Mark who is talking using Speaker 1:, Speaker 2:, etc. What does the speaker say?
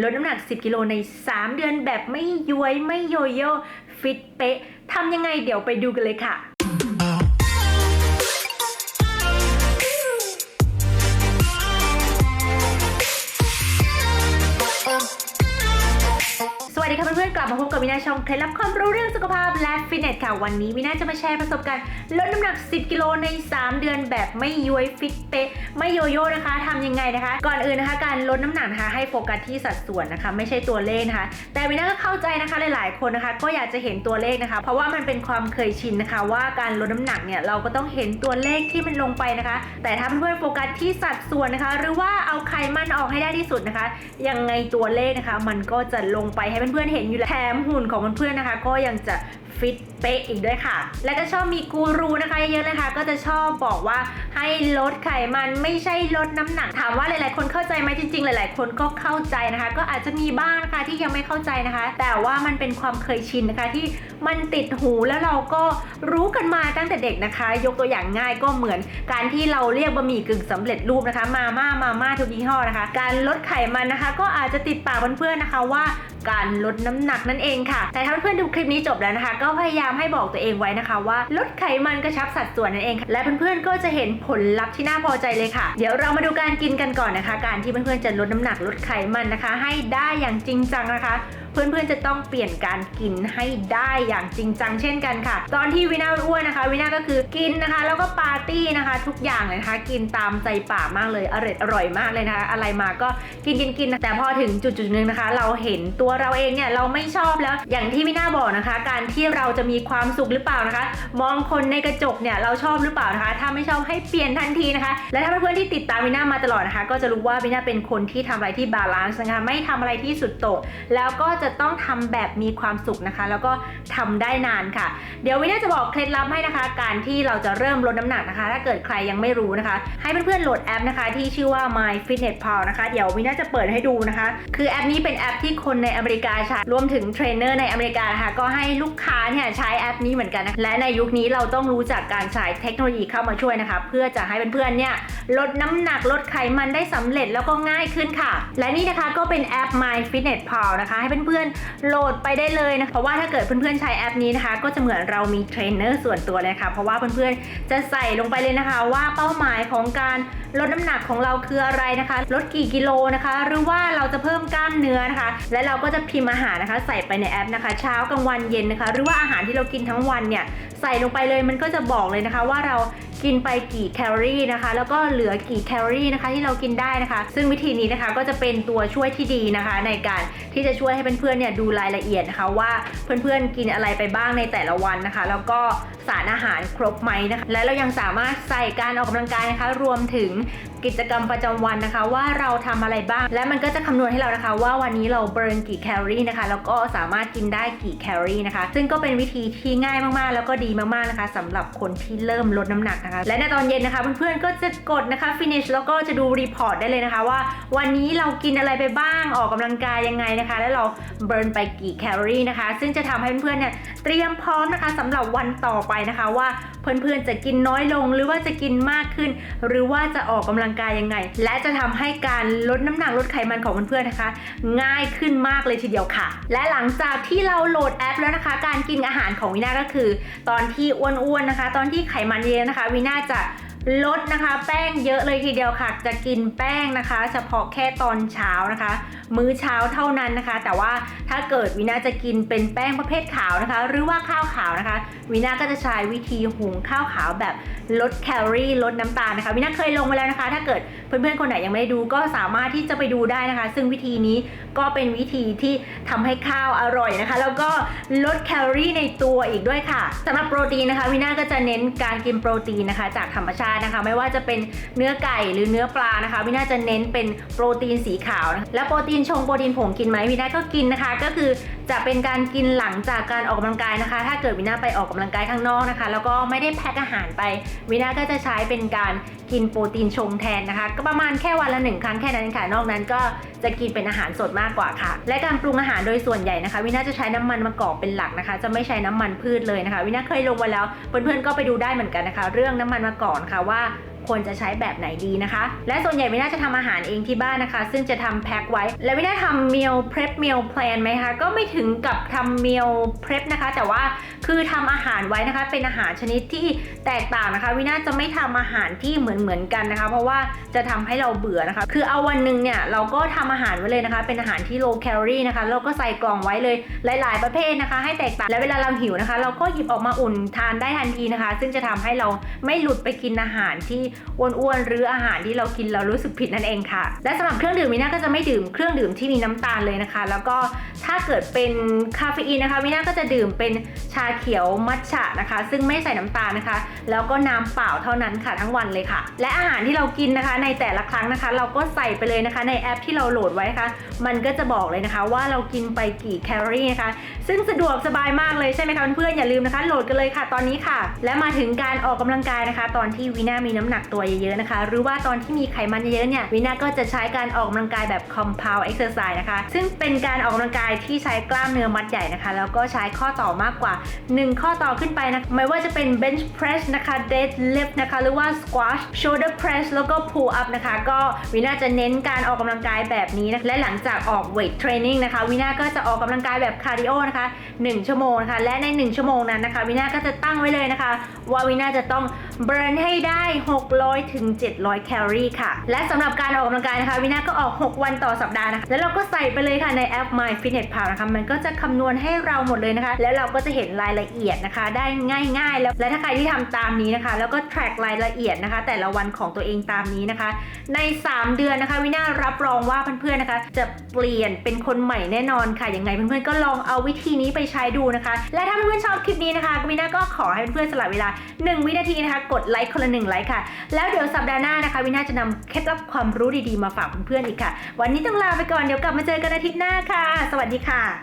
Speaker 1: ลดน้ำหนัก 10 กิโลใน 3 เดือนแบบไม่ย้วยไม่โยโย่ฟิตเป๊ะทำยังไงเดี๋ยวไปดูกันเลยค่ะ ลับมาพบกับวินาช่องเคล็ดลับความรู้เรื่องสุขภาพและฟิตเนสค่ะ วันนี้วินาจะมาแชร์ประสบการณ์ลดน้ำหนัก 10 กิโลใน 3 เดือนแบบไม่ย้วยฟิตเป๊ะไม่โยโย่นะคะทำยังไงนะคะ ก่อนอื่นนะคะ การลดน้ำหนักนะคะให้โฟกัสที่สัดส่วนนะคะ ไม่ใช่ตัวเลขนะคะ แต่วินาก็เข้าใจนะคะหลาย ๆ คนนะคะ ก็อยากจะเห็นตัวเลขนะคะ เพราะว่ามันเป็นความเคยชินนะคะ ว่าการลดน้ำหนักเนี่ยเราก็ต้องเห็นตัวเลขที่มันลงไปนะคะ แต่ถ้าเพื่อนๆโฟกัสที่สัดส่วนนะคะ หรือว่าเอาไขมันออกให้ได้ที่สุดนะคะ ยังไงตัวเลขนะคะ มันก็จะลงไปให้เพื่อนๆเห็นอยู่แล้วมหุ่นของเพื่อนๆนะคะ ก็ยังจะฟิตเป๊ะอีกด้วยค่ะ และก็ชอบมีกูรูนะคะเยอะๆนะคะ ก็จะชอบบอกว่าให้ลดไขมันไม่ใช่ลดน้ำหนัก ถามว่าหลายๆ คนเข้าใจไหมจริง ๆ หลาย ๆ คนก็เข้าใจนะคะ ก็อาจจะมีบ้างนะคะที่ยังไม่เข้าใจนะคะ แต่ว่ามันเป็นความเคยชินนะคะที่มันติดหูแล้วเราก็รู้กันมาตั้งแต่เด็กนะคะ ยกตัวอย่างง่ายก็เหมือน การที่เราเรียกบะหมี่กึ่งสำเร็จรูปนะคะ มาม่ามาม่าทุกยี่ห้อนะคะ การลดไขมันนะคะ ก็อาจจะติดปากเพื่อนๆนะคะว่า การลดน้ำหนักนั่นเองค่ะ แต่ถ้าเพื่อนๆดูคลิปนี้จบแล้วนะคะ ก็พยายามให้บอกตัวเองไว้นะคะว่าลดไขมันกระชับสัดส่วนนั่นเอง และเพื่อนๆก็จะเห็นผลลัพธ์ที่น่าพอใจเลยค่ะ เดี๋ยวเรามาดูการกินกันก่อนนะคะ การที่เพื่อนๆจะลดน้ำหนักลดไขมันนะคะ ให้ได้อย่างจริงจังนะคะ เพื่อนๆจะต้องเปลี่ยนการกินให้ได้อย่างจริงจังเช่นกันค่ะ ตอนที่วินาอ้วนนะคะวินาก็คือกินนะคะ แล้วก็ปาร์ตี้นะคะ ทุกอย่างเลยนะคะ กินตามใจปากมากเลยอร่อยอร่อยมากเลยนะคะ อะไรมาก็กินกินกินแต่พอถึงจุดจุดๆหนึ่งนะคะ เราเห็นตัวเราเองเนี่ยเราไม่ชอบแล้วอย่างที่วินาบอกนะคะ การที่เราจะมีความสุขหรือเปล่านะคะ มองคนในกระจกเนี่ยเราชอบหรือเปล่านะคะ ถ้าไม่ชอบให้เปลี่ยนทันทีนะคะ และถ้าเพื่อนๆที่ติดตามวินามาตลอดนะคะ ก็จะรู้ว่าวินาเป็นคนที่ทำอะไรที่บาลานซ์นะคะไม่ทำอะไรที่สุดโต่งแล้วก็จะต้องทำแบบมีความสุขนะคะ แล้วก็ทำได้นานค่ะ เดี๋ยววินาจะบอกเคล็ดลับให้นะคะ การที่เราจะเริ่มลดน้ำหนักนะคะ ถ้าเกิดใครยังไม่รู้นะคะ ให้เพื่อนๆโหลดแอปนะคะ ที่ชื่อว่า My Fitness Pal นะคะ เดี๋ยววินาจะเปิดให้ดูนะคะ คือแอปนี้เป็นแอปที่คนในอเมริกาใช้รวมถึงเทรนเนอร์ในอเมริกานะคะก็ให้ลูกค้าเนี่ยใช้แอปนี้เหมือนกันนะและในยุคนี้เราต้องรู้จักการใช้เทคโนโลยีเข้ามาช่วยนะคะ เพื่อจะให้เพื่อนๆเนี่ยลดน้ำหนักลดไขมันได้สำเร็จแล้วก็ง่ายขึ้นค่ะ และนี่นะคะก็เป็นแอป My Fitness Pal นะคะ ให้เพื่อนๆโหลดไปได้เลยนะเพราะว่าถ้าเกิดเพื่อนๆใช้แอปนี้นะคะ ก็จะเหมือนเรามีเทรนเนอร์ส่วนตัวเลยค่ะ เพราะว่าเพื่อนๆจะใส่ลงไปเลยนะคะ ว่าเป้าหมายของการลดน้ำหนักของเราคืออะไรนะคะ ลดกี่กิโลนะคะ หรือว่าเราจะเพิ่มกล้ามเนื้อนะคะ และเราก็จะพิมพ์อาหารนะคะ ใส่ไปในแอปนะคะ เช้ากลางวันเย็นนะคะ หรือว่าอาหารที่เรากินทั้งวันเนี่ยใส่ลงไปเลยมันก็จะบอกเลยนะคะว่าเรากินไปกี่แคลอรี่นะคะ แล้วก็เหลือกี่แคลอรี่นะคะที่เรากินได้นะคะ ซึ่งวิธีนี้นะคะก็จะเป็นตัวช่วยที่ดีนะคะ ในการที่จะช่วยให้เพื่อนๆเนี่ยดูรายละเอียดนะคะว่าเพื่อนๆกินอะไรไปบ้างในแต่ละวันนะคะ แล้วก็สารอาหารครบไหมนะคะและเรายังสามารถใส่การออกกำลังกายนะคะ รวมถึงกิจกรรมประจำวันนะคะ ว่าเราทำอะไรบ้าง และมันก็จะคำนวณให้เรานะคะ ว่าวันนี้เราเบิร์นกี่แคลอรี่นะคะแล้วก็สามารถกินได้กี่แคลอรี่นะคะ ซึ่งก็เป็นวิธีที่ง่ายมากๆ แล้วก็ดีมากๆนะคะสำหรับคนที่เริ่มลดน้ำหนักนะคะและในตอนเย็นนะคะเพื่อนๆก็จะกดนะคะ finish แล้วก็จะดูรีพอร์ตได้เลยนะคะ ว่าวันนี้เรากินอะไรไปบ้างออกกำลังกายยังไงนะคะ แล้วเราเบิร์นไปกี่แคลอรี่นะคะ ซึ่งจะทำให้เพื่อนๆเนี่ยเตรียมพร้อมนะคะสำหรับวันต่อไปนะคะว่าเพื่อนๆจะกินน้อยลงหรือว่าจะกินมากขึ้น หรือว่าจะออกกำลังกายยังไง และจะทำให้การลดน้ำหนักลดไขมันของเพื่อนๆนะคะ ง่ายขึ้นมากเลยทีเดียวค่ะ และหลังจากที่เราโหลดแอปแล้วนะคะ การกินอาหารของวินาก็คือ ตอนที่อ้วนๆนะคะ ตอนที่ไขมันเยอะนะคะวินาจะ ลดนะคะแป้งเยอะเลยทีเดียวค่ะ จะกินแป้งนะคะ เฉพาะแค่ตอนเช้านะคะ มื้อเช้าเท่านั้นนะคะ แต่ว่าถ้าเกิดวินาจะกินเป็นแป้งประเภทขาวนะคะ หรือว่าข้าวขาวนะคะวินาก็จะใช้วิธีหุงข้าวขาวแบบลดแคลอรี่ลดน้ำตาลนะคะวินาเคยลงไปแล้วนะคะ ถ้าเกิดเพื่อนๆคนไหนยังไม่ได้ดูก็สามารถที่จะไปดูได้นะคะ ซึ่งวิธีนี้ก็เป็นวิธีที่ทำให้ข้าวอร่อยนะคะ แล้วก็ลดแคลอรี่ในตัวอีกด้วยค่ะสำหรับโปรตีนนะคะวินาก็จะเน้นการกินโปรตีนนะคะ จากธรรมชาตินะคะ ไม่ว่าจะเป็นเนื้อไก่หรือเนื้อปลานะคะวิน่าจะเน้นเป็นโปรตีนสีขาวนะะแล้วโปรตีนชงโปรตีนผงกินไหมวิน่าก็กินนะคะ ก็คือจะเป็นการกินหลังจากการออกกำลังกายนะคะ ถ้าเกิดวิน่าไปออกกำลังกายข้างนอกนะคะ แล้วก็ไม่ได้แพ็คอาหารไปวิน่าก็จะใช้เป็นการกินโปรตีนชงแทนนะคะ ก็ประมาณแค่วันละหนึ่งครั้งแค่นั้นค่ะ นอกนั้นก็จะกินเป็นอาหารสดมากกว่าค่ะ และการปรุงอาหารโดยส่วนใหญ่นะคะ วิน่าจะใช้น้ำมันมะกอกเป็นหลักนะคะ จะไม่ใช้น้ำมันพืชเลยนะคะ วิน่าเคยลงไว้แล้วเพื่อนๆก็ไปดูได้เหมือนกันนะคะ เรื่องน้ำมันมะกอกนะคะว่า ควรจะใช้แบบไหนดีนะคะ และส่วนใหญ่วินาจะทำอาหารเองที่บ้านนะคะ ซึ่งจะทำแพ็คไว้ และวินาทำ meal prep meal plan ไหมคะ ก็ไม่ถึงกับทำ meal prep นะคะ แต่ว่าคือทำอาหารไว้นะคะ เป็นอาหารชนิดที่แตกต่างนะคะ วินาจะไม่ทำอาหารที่เหมือนเหมือนกันนะคะ เพราะว่าจะทำให้เราเบื่อนะคะ คือเอาวันหนึ่งเนี่ยเราก็ทำอาหารไว้เลยนะคะ เป็นอาหารที่ low calorie นะคะแล้วก็ใส่กล่องไว้เลยหลาย ๆ ประเภทนะคะ ให้แตกต่าง และเวลาเราหิวนะคะ เราก็หยิบออกมาอุ่นทานได้ทันทีนะคะ ซึ่งจะทำให้เราไม่หลุดไปกินอาหารที่อ้วนๆหรืออาหารที่เรากินเรารู้สึกผิดนั่นเองค่ะ และสำหรับเครื่องดื่มวินาก็จะไม่ดื่มเครื่องดื่มที่มีน้ำตาลเลยนะคะ แล้วก็ถ้าเกิดเป็นคาเฟอีนนะคะวินาก็จะดื่มเป็นชาเขียวมัทฉะนะคะ ซึ่งไม่ใส่น้ำตาลนะคะ แล้วก็น้ำเปล่าเท่านั้นค่ะทั้งวันเลยค่ะ และอาหารที่เรากินนะคะในแต่ละครั้งนะคะ เราก็ใส่ไปเลยนะคะในแอปที่เราโหลดไว้นะคะมันก็จะบอกเลยนะคะว่าเรากินไปกี่แคลอรี่นะคะ ซึ่งสะดวกสบายมากเลยใช่ไหมคะเพื่อนๆอย่าลืมนะคะโหลดกันเลยค่ะตอนนี้ค่ะ และมาถึงการออกกำลังกายนะคะ ตอนที่วีน่ามีน้ำหนักตัวเยอะๆนะคะ หรือว่าตอนที่มีไขมันเยอะๆเนี่ยวีน่าก็จะใช้การออกกำลังกายแบบ compound exercise นะคะ ซึ่งเป็นการออกกำลังกายที่ใช้กล้ามเนื้อมัดใหญ่นะคะ แล้วก็ใช้ข้อต่อมากกว่า 1 ข้อต่อขึ้นไปนะไม่ว่าจะเป็น bench press นะคะ deadlift นะคะ หรือว่า squat shoulder press แล้วก็ pull up นะคะ ก็วินาจะเน้นการออกกำลังกายแบบนี้นะและหลังจากออก weight training นะคะวินาก็จะออกกำลังกายแบบคาร์ดิโอนะคะ 1 ชั่วโมงนะคะและใน 1 ชั่วโมงนั้นนะคะวินาก็จะตั้งไว้เลยนะคะ ว่าวินาจะต้อง burn ให้ได้ 600ถึง700 แคลอรี่ค่ะ และสำหรับการออกกำลังกายนะคะวินาก็ออก 6 วันต่อสัปดาห์นะคะ แล้วเราก็ใส่ไปเลยค่ะในแอป My Fitness Pal นะคะ มันก็จะคำนวณให้เราหมดเลยนะคะ แล้วเราก็จะเห็นรายละเอียดนะคะ ได้ง่ายๆ แล้ว และถ้าใครที่ทำตามนี้นะคะ แล้วก็ track รายละเอียดนะคะ แต่ละวันของตัวเองตามนี้นะคะ ใน 3 เดือนนะคะวินารับรองว่าเพื่อนๆนะคะ จะเปลี่ยนเป็นคนใหม่แน่นอนค่ะยังไงเพื่อนๆก็ลองเอาวิธีนี้ไปใช้ดูนะคะ และถ้าเพื่อนๆชอบคลิปนี้นะคะวินาก็ขอให้เพื่อนๆสละเวลา 1 วินาทีนะคะกดไลค์คนละหนึ่งไลค์ค่ะ แล้วเดี๋ยวสัปดาห์หน้านะคะวินาจะนำเคล็ดลับความรู้ดีๆมาฝากเพื่อนๆอีกค่ะ วันนี้ต้องลาไปก่อนเดี๋ยวกลับมาเจอกันอาทิตย์หน้าค่ะ สวัสดีค่ะ